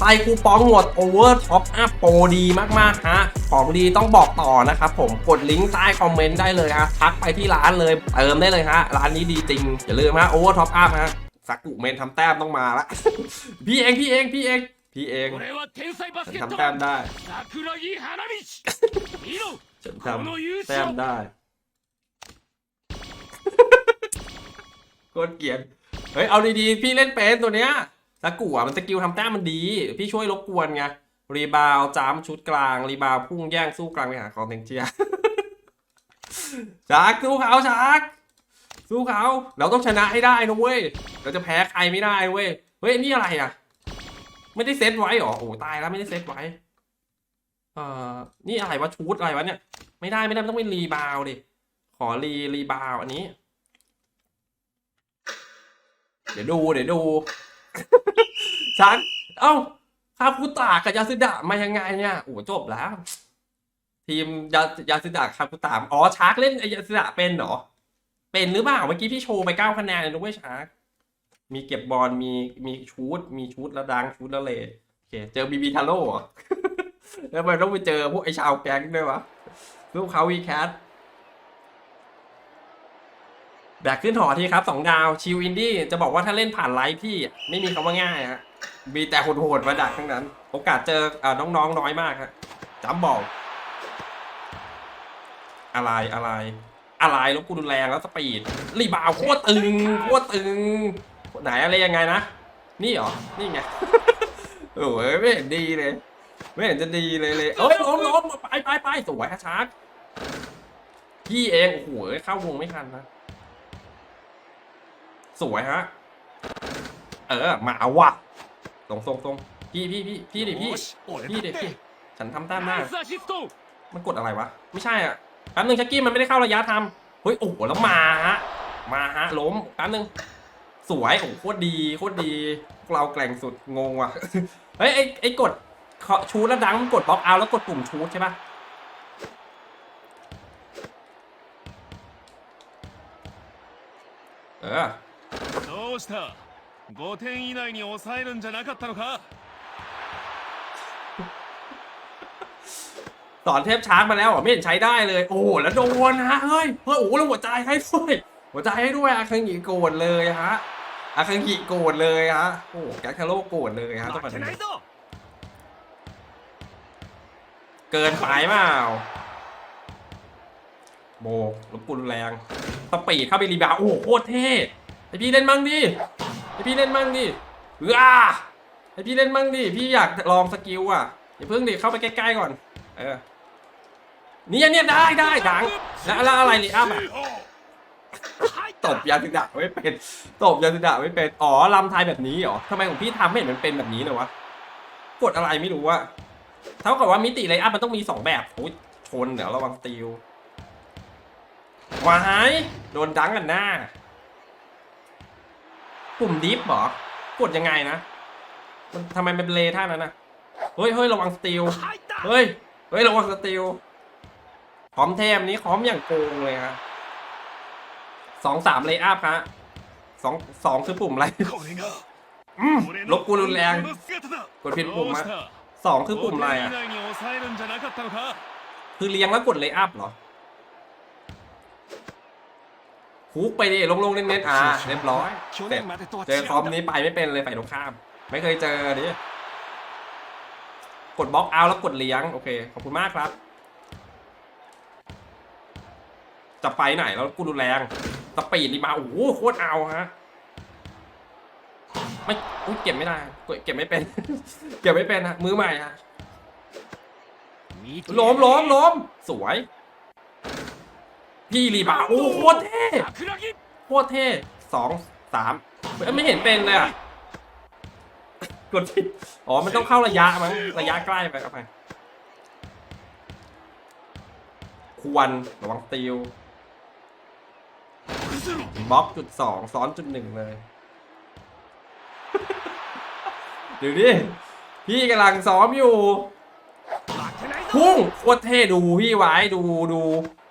ไส่คูปองหมดโอเวอร์ท็อปอัพโปรดีมากๆฮะของดีต้องบอกต่อนะครับผมกดลิงก์ใต้คอมเมนต์ได้เลยฮะทักไปที่ร้านเลยเติมได้เลยฮะร้านนี้ดีจริง อย่าลืมฮะโอเวอร์ท็อปอัพฮะสักกุเมนทำแต้มต้องมาละพี่เองพี่เองพี่เองพี่เองฉันทำแต้มได้ฉันทำแต้มได้โคตรเกลียดเฮ้ยเอาดีๆพี่เล่นเป็นตัวเนี้ย สากุอะมันสกิลทำแต้มมันดี พี่ช่วยรบกวนไงรีบาวจัมชุดกลาง รีบาวพุ่งแย่งสู้กลางไปหาของเทงเจียชาร์กสู้เขาชาร์กสู้เขาเราต้องชนะให้ได้นะเว้ยเราจะแพ้ใครไม่ได้เว้ยเฮ้ยนี่อะไรอะ ไม่ได้เซตไว้หรอโอ้ตายแล้วไม่ได้เซตไว้เอ่อนี่อะไรวะชุดอะไรวะเนี่ยไม่ได้ไม่ได้ต้องเป็นรีบาวดิขอรีรีบาวอันนี้ เดี๋ยวดูเดี๋ยวดู ชักเอ้าคาคุตะกับยาสึดะมายังไงเนี่ยโอ้จบแล้ว ทีมยายาสึดะคาคุตะอ๋อชาร์กเล่นยาสึดะเป็นเหรอ เป็นหรือเปล่าเมื่อกี้พี่โชว์ไปเก้าคะแนนเลยด้วยชาร์กมีเก็บบอลมีมีชูดมีชูดแล้วดังชูดแล้วเลโอเค เจอบีบีทาโร่แล้วไมต้องไปเจอพวกไอ้ชาวแก๊งด้วยวะลูกเขาวีแคทแบกขึ้นหอทีครับสองดาวชิวอินดี้จะบอกว่าถ้าเล่นผ่านไลฟ์พี่ไม่มีคำว่าง่ายฮะ มีแต่โหดๆมาดักทั้งนั้น โอกาสเจออ่อน้องๆน้อยมากฮะจำบอกอะไรอะไร อะไรลบกูรุนแรงแล้วสปีดรีบาวโคตรตึงโคตรตึงไหนอะไรยังไงนะนี่เหรอนี่ไงโอ้ยไม่เห็นดีเลย ไม่เห็นจะดีเลยเลยเอ้ยล้มล้มไปไปไปสวยฮะชาร์กพี่เองโอ้โหเข้าวงไม่ทันนะสวยฮะเออมาเอาว่ะ ส่งทรงทรงพี่พี่พี่พี่ดิพี่พี่ดิพี่ฉันทำต้านมน้ามันกดอะไรวะ ไม่ใช่อะแป๊บนึงชักกี้มันไม่ได้เข้าระยะทำเฮ้ยโอ้โหแล้วมาฮะมาฮะล้มแป๊บนึงสวยโอ้โคตรดีโคตรดีเราแกล่งสุดงงว่ะเฮ้ยไอ้ไอ้กดเคาชูแล้วดังกดบล็อกเอาแล้วกดปุ่มชูใช่ปะเออ 5点以内に抑えるんじゃなかったのか สอนเทพช้างมาแล้วเหรอไม่เห็นใช้ได้เลย โอ้โหแล้วโดนฮะเฮ้ยเฮ้ยโอ้โหแล้วหัวใจให้ด้วยหัวใจให้ด้วยอาคังกิโกรธเลยฮะอาคังกิโกรธเลยฮะโอ้โหแกคาโร่โกรธเลยฮะจังหวะ 負けな นี้ いぞ เกินไปเปล่าโบกรบกวนรุนแรงสปีดเข้าไปรีบาวด์โอ้โหโคตรเท่ไอพี่เล่นมั่งดิ ไอพี่เล่นมั่งดิว้าไอพี่เล่นมั่งดิ พี่อยากลองสกิลอะ อย่าเพิ่งดิ เข้าไปใกล้ๆก่อน เออ นี่เนี่ยได้ได้ดังแล้วอะไรนี่อ้าอะตบยาสึดะไม่เป็น ตบยาสึดะไม่เป็น อ๋อลำไทยแบบนี้เหรอทำไมของพี่ทำไม่เห็นมันเป็นแบบนี้เลยวะ กดอะไรไม่รู้อะเท่ากับว่ามิติไลอัพมันต้องมีสองแบบโอ้ยชนเดี๋ยวระวังสตีลวายโดนดังกันหน้า ปุ่มดิฟหรอกดยังไงนะ มันทำไมเป็นเลท่านั้นนะเฮ้ยเฮ้ยระวังสติลเฮ้ยเฮ้ยระวังสติลขอมเทมนี้ขอมอย่างโกงเลยฮะสองสามเลยอัพฮะสองสองคือปุ่มอะไรลบกูรุนแรง กดผิดปุ่มมาสองคือปุ่มอะไรอะ คือเลี้ยงแล้วกดเลยอัพเหรอ คุกไปดิลงๆเล่นเน็ตอ่าเรียบร้อยเสร็จเจอคอมนี้ไปไม่เป็นเลยฝ่ตรงข้าม ไม่เคยเจอดิกดบล็อกเอาแล้วกดเลี้ยงโอเคขอบคุณมากครับจะไปไหนแล้วกูดูแรงสปีดรีมาโอ้โหโคตรเอาฮะไม่กูเก็บไม่ได้เก็บไม่เป็น เก็บไม่เป็นฮะมือใหม่ฮะล้อมล้อมล้อมสวย พี่รีบาวโอ้โคตรเท่โคตรเท่สองสามไม่เห็นเป็นเลยอะกดผิดอ๋อมันต้องเข้าระยะมั้งระยะใกล้ไปเอาไปควรระวังติวบล็อกจุดสองซ้อนจุดหนึ่งเลยเดี๋ยวนี้พี่กำลังซ้อมอยู่พุ่งโคตรเท่ดูพี่ไว้ดูดู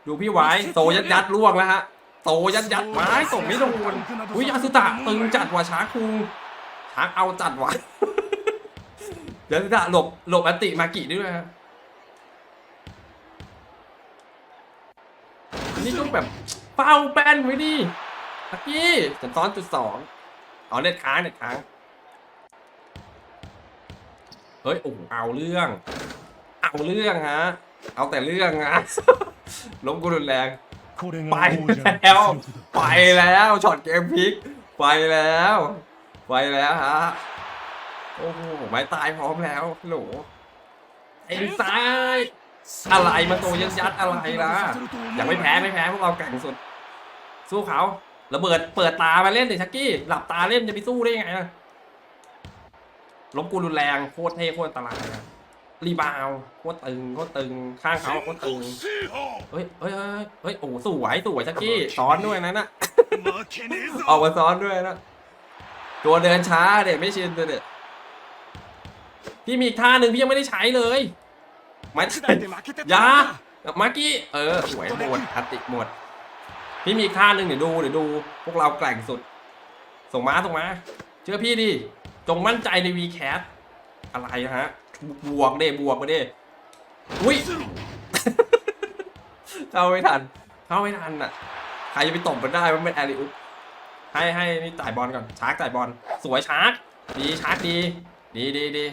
ดูพี่ไว้โตยัดยัดล่วงแล้วฮะโตยัดยัดไม้ส่งไม่โดนอุ้ยยาสุตะตึงจัดว่ะช้าคุงช้าเอาจัดว่ะเดี๋ยวจะหลบหลบอติมากิด้วยฮะนี่ก็แบบเป้าแป้นไว้ดิตะกี้จะซ้อนจุดสองเอ๋อเน็ตค้างเน็ตค้างเฮ้ยโอ้เอาเรื่อง เอาเรื่องฮะ เอาแต่เรื่องฮะ ล้มกูรุนแรง ไปแล้ว ไปแล้วช็อตเกมพิก ไปแล้ว ไปแล้วฮะ โอ้โหไม้ตายพร้อมแล้วโหลไอ้ซ้าย อะไรมานตัวยัดยัดอะไรล่ะยังไม่แพ้ไม่แพ้พวกเราแก่งสุด สู้เขาระเบิดเปิดตามาเล่นดิชักกี้ หลับตาเล่นจะไปสู้ได้ยังไงล้มกูรุนแรงโคตรเท่โคตรอันตรายนะ รีบาวโคตรตึงโคตรตึงข้างเขาโคตรตึงเฮ้ยเฮ้ยเฮ้ยเฮ้ยโอ้สวยสวยชักกี้ซ้อนด้วยนะน่ะออกมาซ้อนด้วยนะตัวเดินช้าเด็ดไม่ชินเลยด็ดพี่มีอีกท่าหนึ่งพี่ยังไม่ได้ใช้เลยมันยามากี้เออสวยหมดอัติหมดพี่มีอีกท่าหนึ่งเดี๋ยวดูเดี๋ยวดู พวกเราแกล่งสุด ส่งมาส่งมาเชื่อพี่ดิจงมั่นใจในวีแคสอะไรฮะ บวกเด้บวกมาเด้อุ้ยเข้าไม่ทัน เข้าไม่ทันอะ ใครจะไปตบมันได้มันเป็นแอริอุปให้ให้นี่จ่ายบอลก่อน ชาร์กจ่ายบอล สวยชาร์กดีชาร์กดี ดีดีดี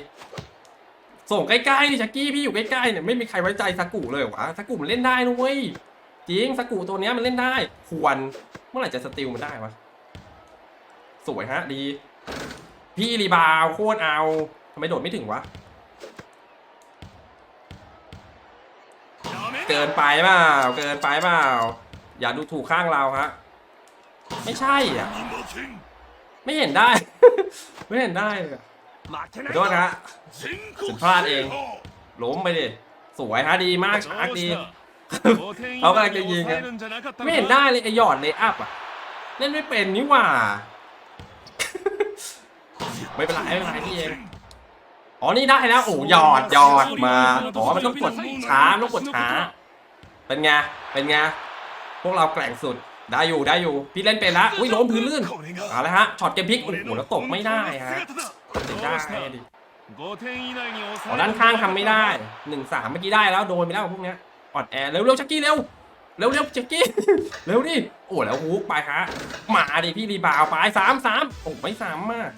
ส่งใกล้ๆดิชักกี้พี่อยู่ใกล้ๆเนี่ยไม่มีใครไว้ใจสากุเลยหวะสากุมันเล่นได้นะเว้ยจริงสากุตัวเนี้ยมันเล่นได้ ควรเมื่อไหร่จะสติลมันได้วะสวยฮะดี พี่รีบาวโคตรเอาทำไมโดดไม่ถึงวะ เกินไปเปล่าเกินไปเปล่าอย่าดูถูกข้างเราฮะไม่ใช่อะไม่เห็นได้ ไม่เห็นได้ขอโทษฮะสุดพลาดเอง ล้มไปดิสวยฮะดีมากชาร์กดีเขากำลังจะยิงกันไม่เห็นได้เลยไอหยอดเลยอัพอะเล่นไม่เป็นนี่หว่า ไม่เป็นไรไม่เป็นไรที่เอง อ๋อนี่ได้แล้วโอ้ยอดยอดมาอ๋อมันต้องกดช้าต้องกดช้า เป็นไงเป็นไงพวกเราแกร่งสุดได้อยู่ได้อยู่พี่เล่นเป็นละอุ้ยล้มพื้นลื่นเอาละฮะช็อตเกมพิกโอ้โหแล้วตกไม่ได้ฮะตกได้ดิอ๋อด้านข้างทำไม่ได้หนึ่งสามเมื่อกี้ได้แล้วโดนไปแล้วพวกเนี้ยอดแอร์เร็วเร็วชักกี้เร็วเร็วเร็วชักกี้เร็วดิโอ้แล้วฮุกไปฮะมาดิพี่รีบาวไปสามสามโอ้ไม่สามมาก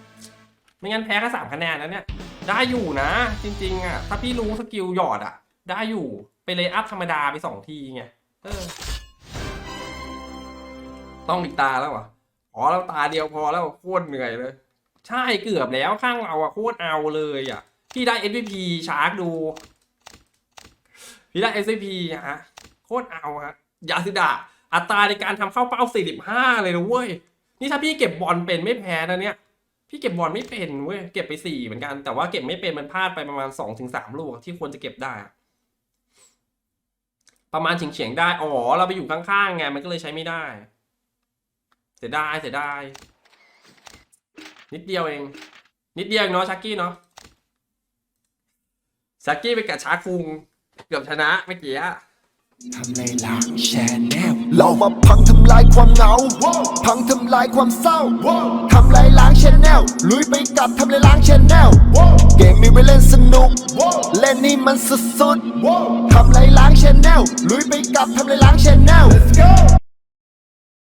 ไม่งั้นแพ้ก็สามคะแนนแล้วเนี่ย ได้อยู่นะ จริงๆอะถ้าพี่รู้สกิลหยอดอะ ได้อยู่ไปเลยอัพธรรมดาไปสองทีไงเออ ต้องอีกตาแล้วเหรอะอ๋อแล้วตาเดียวพอแล้วโคตรเหนื่อยเลย ใช่เกือบแล้วข้างเราอะโคตรเอาเลยอะ พี่ได้ MVP ชาร์กดู พี่ได้ MVP ฮะโคตรเอาฮะยาสิดะอัตราในการทำเข้าเป้า 45 เลยนะเว้ย นี่ถ้าพี่เก็บบอลเป็นไม่แพ้นะเนี่ย พี่เก็บบอลไม่เป็นเว้ยเก็บไป4เหมือนกัน แต่ว่าเก็บไม่เป็นมันพลาดไปประมาณ2-3ลูกที่ควรจะเก็บได้ ประมาณเฉียงๆได้ อ๋อ เราไปอยู่ข้างๆไงมันก็เลยใช้ไม่ได้ เสียดายเสียดายนิดเดียวเอง นิดเดียวเนาะชักกี้เนาะชักกี้ไปกับชากคุง เกือบชนะเมื่อกี้ทำในล้างแชนแน เรามาพังทำลายความเหงา พังทำลายความเศร้า ทำลายล้างชแนลลุยไปกับทำลายล้างชแนลเกมมีไว้เล่นสนุก เล่นนี่มันสุดๆทำลายล้างชแนลลุยไปกับทำลายล้างชแนล